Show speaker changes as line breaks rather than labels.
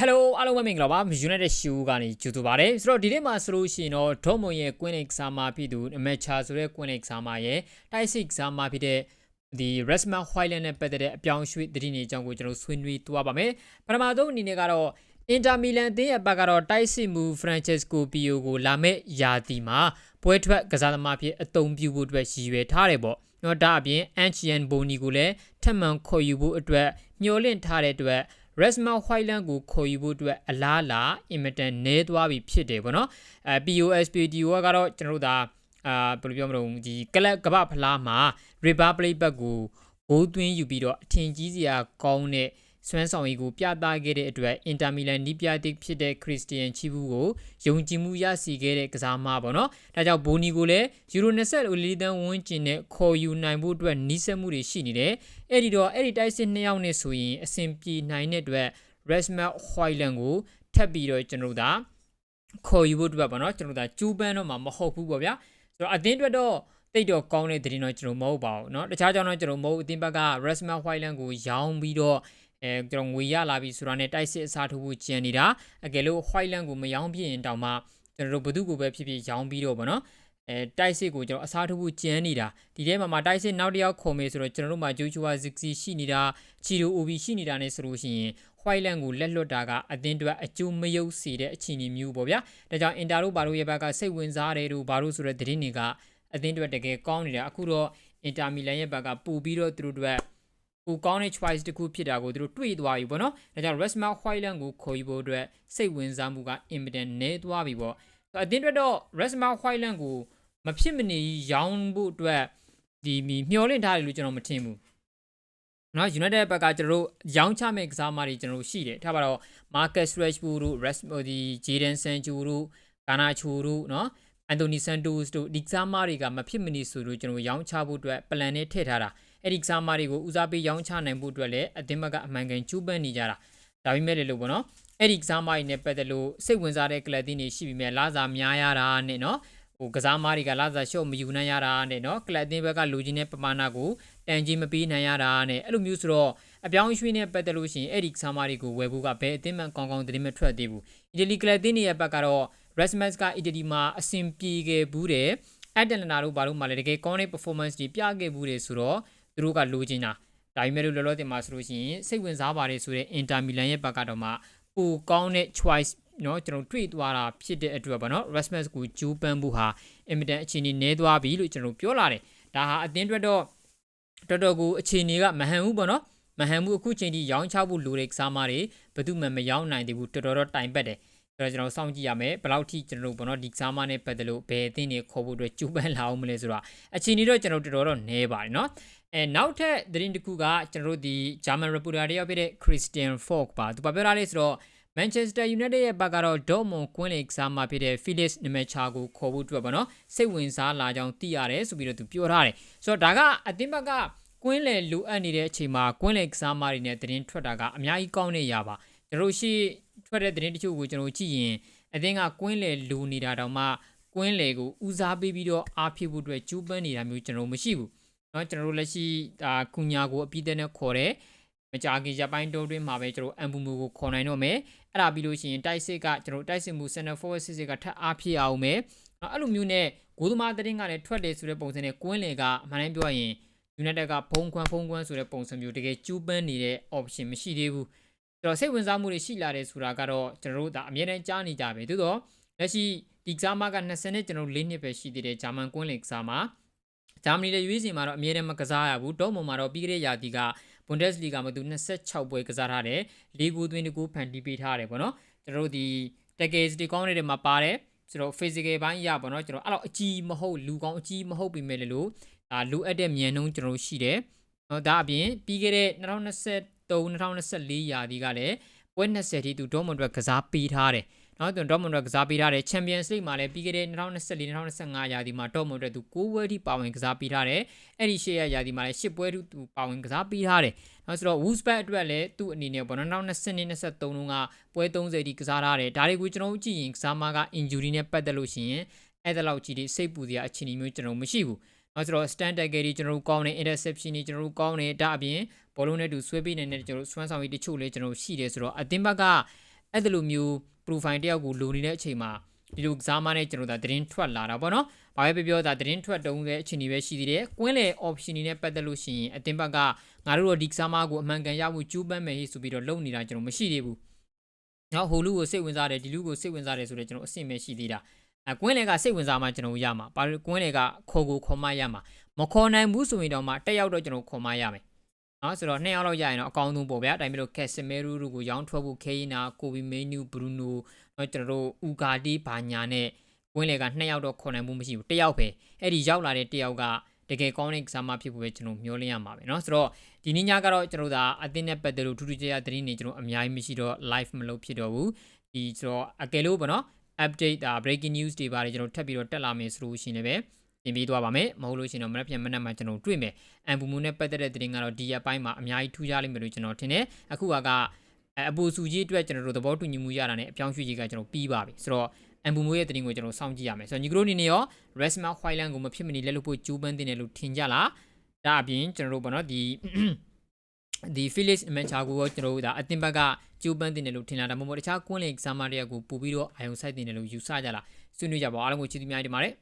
Hello အားလုံးပဲမင်္ဂလာပါ United Show ကနေကြိုဆိုပါရစေဆိုတော့ဒီနေ့မှာဆိုလို့ရှိရင်တော့ Dortmund ရဲ့ Queen Exam မှာဖြစ်သူ Amateur ဆိုတဲ့ Queen Exam ရဲ့ Type 6 Exam မှာဖြစ်တဲ့ဒီ Rasmus Højlund နဲ့ပတ်သက်တဲ့အပြောင်းရွှေ့သတင်းတွေအကြောင်းကိုကျွန်တော်ဆွေးနွေးသွားပါမယ်ပထမဆုံးအနေနဲ့ကတော့ Inter Milan အသင်းရဲ့ဘက်ကတော့တိုက်စစ်မှု Francesco Pio ကိုလာမဲ့ယာတီမှာပွဲထွက်ကစားသမားဖြစ်အသုံးပြုဖို့အတွက်ရည်ရွယ်ထားတယ်ပေါ့နော်ဒါအပြင် Anchian Boni ကိုလည်းထပ်မံခေါ်ယူဖို့အတွက်မျှော်လင့်ထားတဲ့အတွက် Resma Whiteland ကိုခေါ်ယူဖို့အတွက်အလားလာအင်မတန်နည်းသွားပြီဖြစ်တယ်ပေါ့နော်အဲ POSPDO ကတော့ကျွန်တော်တို့ဒါအာဘယ်လိုပြောမလို့ဒီကလပ်ကပဖလားမှာ River Plate ဘက်ကိုဂိုးသွင်းယူပြီးတော့အထင်ကြီးစရာကောင်းတဲ့ စွမ်းဆောင်ရည်ကိုပြသခဲ့တဲ့အတွက်အင်တာမီလန်နီးပြတစ်ဖြစ်တဲ့ခရစ္စတီယန်ချီဘူးကိုယုံကြည်မှုရရှိခဲ့တဲ့ကစားမပေါ့နော်။ဒါကြောင့်ဘိုနီကိုလည်းယူရို20လီတန်းဝန်းကျင်နဲ့ခေါ်ယူနိုင်ဖို့အတွက်နီးစပ်မှုတွေရှိနေတယ်။အဲ့ဒီတော့အဲ့ဒီတိုက်စစ်နှစ်ယောက်နဲ့ဆိုရင်အဆင်ပြေနိုင်တဲ့အတွက် Rasmus Højlund ကိုထပ်ပြီးတော့ကျွန်တော်တို့ဒါခေါ်ယူဖို့အတွက်ပေါ့နော်ကျွန်တော်တို့ဒါကျူးပန်းတော့မှာမဟုတ်ဘူးပေါ့ဗျာ။ဆိုတော့အသင်းအတွက်တော့တိတ်တော့ကောင်းတဲ့သတင်းတော့ကျွန်တော်မဟုတ်ပါဘူးเนาะတခြားကြောင့်တော့ကျွန်တော်မဟုတ်အသင်းဘက်က Rasmus Højlund ကိုရောင်းပြီးတော့ အဲကျွန်တော်ငွေရလာပြီဆိုတာနဲ့တိုက်စစ်အစားထိုးဖို့ကြံနေတာအကယ်လို့ Whiteland ကိုမရောင်းပြရင်တောင်မှကျွန်တော်တို့ဘသူကိုပဲဖြစ်ဖြစ်ရောင်းပြီးတော့ဗောနော်အဲတိုက်စစ်ကိုကျွန်တော်အစားထိုးဖို့ကြံနေတာဒီထဲမှာမှတိုက်စစ်နောက်တစ်ယောက်ခေါ်မယ်ဆိုတော့ကျွန်တော်တို့မှာဂျိုချူဝါဇစ်စီရှိနေတာချီရိုအိုဘီရှိနေတာ ਨੇ ဆိုလို့ရှိရင် Whiteland ကိုလက်လွတ်တာကအသင်းအတွက်အကျိုးမယုတ်စေတဲ့အခြေအနေမျိုးပေါ့ဗျာဒါကြောင့်အင်တာတို့ဘာလို့ရဲ့ဘက်ကစိတ်ဝင်စားတယ်တို့ဘာလို့ဆိုတဲ့သတင်းတွေကအသင်းအတွက်တကယ်ကောင်းနေတာအခုတော့အင်တာမီလန်ရဲ့ဘက်ကပို့ပြီးတော့သူတို့အတွက် ကိုကောင်းတဲ့ choice တစ်ခုဖြစ်တာကိုသူတို့တွေ့သွားပြီပေါ့နော်ဒါကြောင့် Rasmus Højlund ကိုခေါ်ယူဖို့အတွက်စိတ်ဝင်စားမှုကအင်မတန်နည်းသွားပြီပေါ့အတင်းအတွက်တော့ Rasmus Højlund ကိုမဖြစ်မနေရောင်းဖို့အတွက်ဒီမျောလင့်ထားတယ်လို့ကျွန်တော်မထင်ဘူးနော် United ဘက်ကကျွန်တော်တို့ရောင်းချမဲ့ကစားမတွေကျွန်တော်တို့ရှိတယ်ထားပါတော့ Marcus Rashford တို့ Rasmus ဒီ Jadon Sancho တို့ Garnacho တို့နော်အန်တိုနီဆန်တိုစ်တို့ဒီကစားမတွေကမဖြစ်မနေဆိုလို့ကျွန်တော်ရောင်းချဖို့အတွက် plan နဲ့ထည့်ထားတာ အဲ့ဒီကစားမတွေကိုဦးစားပေးရောင်းချနိုင်ဖို့အတွက်လည်းအသင်းဘက်ကအမှန်ကန်ကျူးပန်းနေကြတာဒါပေမဲ့လည်းလို့ပေါ့နော်အဲ့ဒီကစားမတွေနဲ့ပတ်သက်လို့စိတ်ဝင်စားတဲ့ကလပ်တင်းတွေရှိပြီးမြဲလာစားများရတာနဲ့နော်ဟိုကစားမားတွေကလာစားရှော့မယူနိုင်ရတာနဲ့နော်ကလပ်အသင်းဘက်ကလူချင်းတဲ့ပမာဏကိုတန်ကြီးမပေးနိုင်ရတာနဲ့အဲ့လိုမျိုးဆိုတော့အပြောင်းရွှေ့နဲ့ပတ်သက်လို့ရှိရင်အဲ့ဒီကစားမားတွေကိုဝယ်ဖို့ကဘယ်အသင်းမှကောင်းကောင်းသတင်းမထွက်သေးဘူးအီတလီကလပ်တင်းတွေရဲ့ဘက်ကတော့ Rasmus ကအီတလီမှာအဆင်ပြေခဲ့ဘူးတယ်အက်တလန်နာတို့ဘာလို့မှလည်းတကယ်ကောင်းတဲ့ performance တွေပြခဲ့ဘူးတယ်ဆိုတော့ သူတို့ကလိုချင်တာဒါပေမဲ့လို့လောလောဆယ်မှာဆိုလို့ရှိရင်စိတ်ဝင်စားပါတယ်ဆိုတဲ့ Inter Milan ရဲ့ဘက်ကတော့မှပိုကောင်းတဲ့ choice เนาะကျွန်တော်တွေ့သွားတာဖြစ်တဲ့အတွက်ပေါ့နော် Rasmus ကိုဂျူးပန်းဖို့ဟာအင်မတန်အခြေအနေနည်းသွားပြီလို့ကျွန်တော်ပြောလာတယ်ဒါဟာအသင်းအတွက်တော့တော်တော်ကိုအခြေအနေကမဟန်ဘူးပေါ့နော်မဟန်ဘူးအခုချိန်ထိရောင်းချဖို့လိုတဲ့ကစားမတွေဘယ်သူမှမရောင်းနိုင်သေးဘူးတော်တော်တော့တိုင်ပတ်တယ်ဆိုတော့ကျွန်တော်စောင့်ကြည့်ရမယ်ဘယ်လောက်ထိကျွန်တော်တို့ဘောနော်ဒီကစားမနဲ့ပတ်သက်လို့ဘယ်အသင်းတွေခေါ်ဖို့အတွက်ကြိုးပမ်းလာအောင်မလဲဆိုတာအချိန်ကြီးတော့ကျွန်တော်တော်တော်တော့နည်းပါတယ်เนาะ အဲနောက်ထပ်သတင်းတစ်ခုကကျွန်တော်တို့ဒီ German reporter တယောက်ဖြစ်တဲ့ Christian Falk ပါသူပြောပြတာလေးဆိုတော့ Manchester United ရဲ့ဘက်ကတော့ Dortmund ကွင်းလေကစားမှာဖြစ်တဲ့ Felix Nmecha ကိုခေါ်ဖို့အတွက်ပေါ့နော်စိတ်ဝင်စားလာကြောင်းသိရတယ်ဆိုပြီးတော့သူပြောထားတယ်ဆိုတော့ဒါကအသင်းဘက်ကကွင်းလေလိုအပ်နေတဲ့အချိန်မှာကွင်းလေကစားမားတွေနဲ့သတင်းထွက်တာကအများကြီးကောင်းနေရပါကျွန်တော်ရှိထွက်တဲ့သတင်းတချို့ကိုကျွန်တော်ကြည့်ရင်အသင်းကကွင်းလေလူနေတာတောင်မှကွင်းလေကိုဦးစားပေးပြီးတော့အားဖြစ်ဖို့အတွက်ကျူးပန်းနေတာမျိုးကျွန်တော်မရှိဘူး နော်ကျွန်တော်တို့လက်ရှိဒါကုညာကိုအပြီးတဲ့နဲ့ခေါ်တယ်မကြာခင်ရပိုင်းတိုးတွင်းမှာပဲကျွန်တော်အန်ဘူမူကိုခေါ်နိုင်တော့မယ်အဲ့ဒါပြီးလို့ရှိရင်တိုက်စစ်ကကျွန်တော်တိုက်စစ်မူစန်နာဖောစစ်စစ်ကထပ်အားဖြစ်အောင်မယ်နော်အဲ့လိုမျိုးနဲ့ဂိုးသမားတရင်ကလည်းထွက်တယ်ဆိုတဲ့ပုံစံနဲ့ကွင်းလေကအမှန်တမ်းပြောရင် United ကဖုံးခွန်းဖုံးခွန်းဆိုတဲ့ပုံစံမျိုးတကယ်ကျူးပန်းနေတဲ့ option မရှိသေးဘူးကျွန်တော်စိတ်ဝင်စားမှုတွေရှိလာတယ်ဆိုတာကတော့ကျွန်တော်တို့ဒါအမြဲတမ်းကြားနေကြပဲသို့တော့လက်ရှိဒီကစားမက20နှစ်ကျွန်တော်တို့၄နှစ်ပဲရှိသေးတယ်ဂျာမန်ကွင်းလေကစားမှာ ဂျာမနီရဲ့ရွေးစင်မှာတော့အမြဲတမ်းမကစားရဘူးဒေါမွန်မှာတော့ပြီးခဲ့တဲ့ရာသီကဘွန်ဒက်စ်လီဂါမှာသူ26ပွဲကစားထားတယ်၄ဂိုးသွင်းတကူဖန်တီးပေးထားတယ်ပေါ့နော်ကျွန်တော်တို့ဒီတက်ကယ်စတီကောင်းနေတဲ့မှာပါတယ်ကျွန်တော် physical ဘိုင်းရပါတော့ကျွန်တော်အဲ့လိုအကြီးမဟုတ်လူကောင်းအကြီးမဟုတ်ပြီမဲ့လေလို့ဒါလိုအပ်တဲ့မြန်နှုန်းကျွန်တော်ရှိတယ်။ဟောဒါအပြင်ပြီးခဲ့တဲ့2020 2024ရာသီကလည်းပွဲ20ထိသူဒေါမွန်အတွက်ကစားပေးထားတယ်။ နော်သူဒေါမွန်အတွက်ကစားပေးထားတယ်ချန်ပီယံစ်လိမှာလည်းပြီးခဲ့တဲ့2024 2025ရာသီမှာဒေါမွန်အတွက်သူ9ပွဲထိပါဝင်ကစားပေးထားတယ်။အဲ့ဒီရှေ့ရရာသီမှာလည်း10ပွဲထိသူပါဝင်ကစားပေးထားတယ်။နော်ဆိုတော့ Wolfsburg အတွက်လည်းသူ့အနေနဲ့ပေါ့နော်2020 23တုန်းကပွဲ30ထိကစားထားတယ်။ဒါတွေကိုကျွန်တော်တို့ကြည့်ရင်ကစားမက injury နဲ့ပတ်သက်လို့ရှိရင်အဲ့ဒါလောက်ကြီးစိတ်ပူစရာအခြေအနေမျိုးကျွန်တော်မရှိဘူး။နော်ဆိုတော့ stand tagger တွေကျွန်တော်တို့ကောင်းတယ် interception တွေကျွန်တော်တို့ကောင်းတယ်ဒါအပြင်ဘောလုံးနဲ့တူဆွဲပေးနေတဲ့ကျွန်တော်တို့စွမ်းဆောင်ရည်တချို့လည်းကျွန်တော်တို့ရှိတယ်ဆိုတော့အသင်းဘက်က အဲ့ဒါလိုမျိုး profile တယောက်ကိုလိုနေတဲ့အချိန်မှာဒီလိုကစားမနဲ့ကျွန်တော်တို့ဒါသတင်းထွက်လာတာပေါ့နော်။ဘာပဲပြောပြောဒါသတင်းထွက်တုံးတဲ့အချိန်ကြီးပဲရှိသေးတယ်။ကွင်းလေ option တွေနဲ့ပတ်သက်လို့ရှိရင်အတင်ဘက်ကငါတို့တို့ဒီကစားမကိုအမှန်ကန်ရဖို့ကြိုးပမ်းမယ်ဟိဆိုပြီးတော့လုပ်နေတာကျွန်တော်မရှိသေးဘူး။နော်ဟိုလူကိုစိတ်ဝင်စားတယ်ဒီလူကိုစိတ်ဝင်စားတယ်ဆိုတော့ကျွန်တော်အဆင်ပဲရှိသေးတာ။အကွင်းလေကစိတ်ဝင်စားမှကျွန်တော်ရမှာ။ဘာလို့ကွင်းလေကခေါ်ကိုခေါ်မရမှာ။မခေါ်နိုင်ဘူးဆိုရင်တော့မှတက်ရောက်တော့ကျွန်တော်ခေါ်မရမယ်။ နော်ဆိုတော့နှစ်ယောက်လောက်ရရင်တော့အကောင်းဆုံးပေါ့ဗျာ။ဒါပေမဲ့လို့ကက်စမီရူတို့ကိုရောင်းထွက်ဖို့ခေယနာကိုဗီမေနူဘရူနိုတော့ကျွန်တော်တို့ဥကာတီဘာညာနဲ့ဝင်းလေကနှစ်ယောက်တော့ခေါ်နိုင်မှုမရှိဘူးတစ်ယောက်ပဲအဲ့ဒီရောက်လာတဲ့တစ်ယောက်ကတကယ်ကောင်းတဲ့ကစားမဖြစ်ဖို့ပဲကျွန်တော်မျှော်လင့်ရမှာပဲเนาะဆိုတော့ဒီနေ့ညကတော့ကျွန်တော်တို့ဒါအသင်းနဲ့ပတ်သက်လို့ထူးထူးခြားခြားသတင်းတွေကျွန်တော်အများကြီးမရှိတော့ live မလုပ်ဖြစ်တော့ဘူးဒီဆိုတော့အကယ်လို့ပေါ့နော် update ဒါ breaking news တွေပါတယ်ကျွန်တော်ထပ်ပြီးတော့တက်လာမယ်ဆိုလို့ရှိရင်လည်း တင်ပေးသွားပါမယ်မဟုတ်လို့ရှိရင်တော့မနက်ဖြန်မနက်မှကျွန်တော်တွေ့မယ်အန်ပူမူနဲ့ပတ်သက်တဲ့သတင်းကတော့ဒီရက်ပိုင်းမှာအများကြီးထူးခြားလိမ့်မယ်လို့ကျွန်တော်ထင်တယ်အခုကအပူစုကြီးအတွက်ကျွန်တော်တို့သဘောတူညီမှုရတာနဲ့အပြောင်းရွှေ့ကြီးကကျွန်တော်ပြီးပါပြီဆိုတော့အန်ပူမိုးရဲ့တင်ကိုကျွန်တော်စောင့်ကြည့်ရမယ်ဆိုတော့ညီကတို့အနေနဲ့ရော Resma Highland ကိုမဖြစ်မနေလက်လို့ဖို့ကြိုးပမ်းတင်တယ်လို့ထင်ကြလားဒါအပြင်ကျွန်တော်တို့ပေါ့နော်ဒီဒီ Felix Imancha ကိုရောကျွန်တော်တို့ဒါအတင်ဘက်ကကြိုးပမ်းတင်တယ်လို့ထင်လာတာမဟုတ်ဘူးတခြားကွန်းလေ exam တွေကိုပို့ပြီးတော့အာယုံစိုက်တင်တယ်လို့ယူဆကြလားဆွေးနွေးကြပါအားလုံးကိုချစ်သူများတင်ပါတယ်